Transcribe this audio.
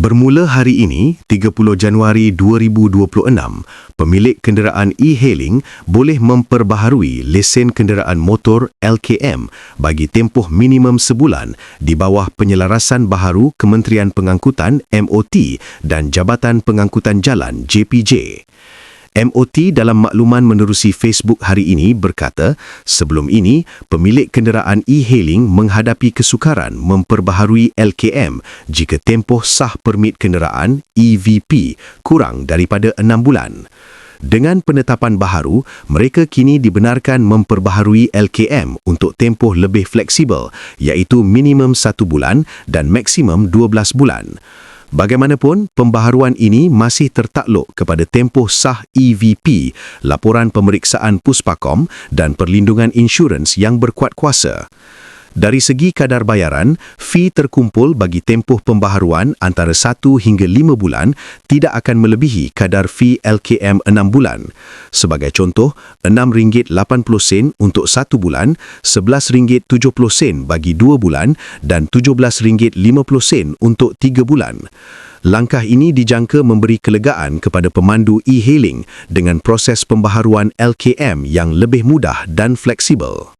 Bermula hari ini, 30 Januari 2026, pemilik kenderaan e-hailing boleh memperbaharui lesen kenderaan motor LKM bagi tempoh minimum sebulan di bawah penyelarasan baharu Kementerian Pengangkutan MOT dan Jabatan Pengangkutan Jalan JPJ. MOT dalam makluman menerusi Facebook hari ini berkata, sebelum ini, pemilik kenderaan e-hailing menghadapi kesukaran memperbaharui LKM jika tempoh sah permit kenderaan EVP kurang daripada enam bulan. Dengan penetapan baharu, mereka kini dibenarkan memperbaharui LKM untuk tempoh lebih fleksibel iaitu minimum satu bulan dan maksimum 12 bulan. Bagaimanapun, pembaharuan ini masih tertakluk kepada tempoh sah EVP, laporan pemeriksaan Puspakom dan perlindungan insurans yang berkuat kuasa. Dari segi kadar bayaran, fee terkumpul bagi tempoh pembaharuan antara 1 hingga 5 bulan tidak akan melebihi kadar fee LKM 6 bulan. Sebagai contoh, RM6.80 untuk 1 bulan, RM11.70 bagi 2 bulan dan RM17.50 untuk 3 bulan. Langkah ini dijangka memberi kelegaan kepada pemandu e-hailing dengan proses pembaharuan LKM yang lebih mudah dan fleksibel.